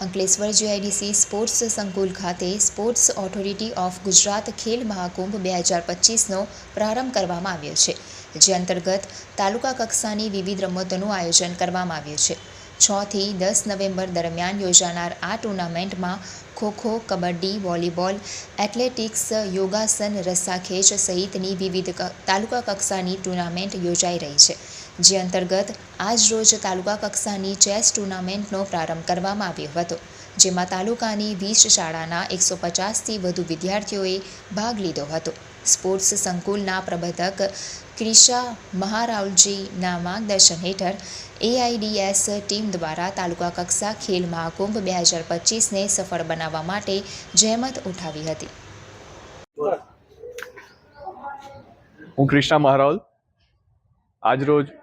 Ankleshwar GIDC sports સંકુલ ખાતે sports authority of Gujarat Khel Mahakumbh બે હજાર પચીસનો પ્રારંભ કરવામાં આવ્યો છે. જે અંતર્ગત તાલુકા કક્ષાની વિવિધ રમતોનું આયોજન કરવામાં આવ્યું છે. છથી દસ નવેમ્બર દરમિયાન યોજાનાર આ ટુર્નામેન્ટમાં ખોખો કબડ્ડી, વોલીબોલ, એથ્લેટિક્સ, યોગાસન રસ્સાખેંચ સહિતની વિવિધ તાલુકા કક્ષાની ટુર્નામેન્ટ યોજાઈ રહી છે. જે અંતર્ગત આજ રોજ તાલુકા કક્ષાની ચેસ ટુર્નામેન્ટનો પ્રારંભ કરવામાં આવ્યો હતો, જેમાં તાલુકાની વીસ શાળાના એકસો પચાસથી વધુ વિદ્યાર્થીઓએ ભાગ લીધો હતો. સ્પોર્ટ્સ સંકુલના પ્રબંધક ક્રિશા મહારાવજીના માર્ગદર્શન હેઠળ એઆઈડીએસ ટીમ દ્વારા તાલુકા કક્ષા ખેલ મહાકુંભ બે હજાર પચીસને સફળ બનાવવા માટે જહેમત ઉઠાવી હતી. હું ક્રિષ્ણા મહારાવલ. આજરોજ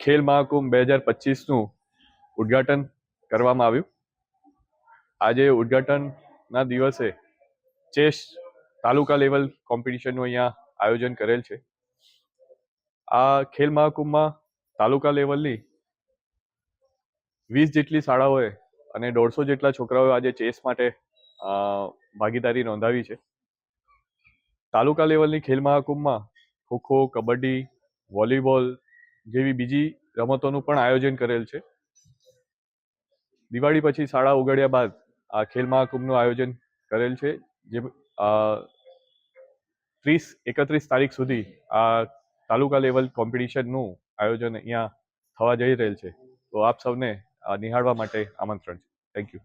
ખેલ મહાકુંભ બે હજાર પચીસનું ઉદ્ઘાટન કરવામાં આવ્યું. આજે ઉદ્ઘાટનના દિવસે ચેસ તાલુકા લેવલ કોમ્પિટિશનનું અહીંયા આયોજન કરેલ છે. આ ખેલ મહાકુંભમાં તાલુકા લેવલની વીસ જેટલી શાળાઓએ અને દોઢસો જેટલા છોકરાઓએ આજે ચેસ માટે ભાગીદારી નોંધાવી છે. તાલુકા લેવલની ખેલ મહાકુંભમાં ખોખો, કબડ્ડી, વોલીબોલ જેવી બીજી રમતોનું પણ આયોજન કરેલ છે. દિવાળી પછી શાળા ઉગાડ્યા બાદ આ ખેલ મહાકુંભનું આયોજન કરેલ છે. જે ત્રીસ, એકત્રીસ તારીખ સુધી આ તાલુકા લેવલ કોમ્પિટિશનનું આયોજન અહીંયા થવા જઈ રહેલ છે. તો આપ સૌને નિહાળવા માટે આમંત્રણ છે. Thank you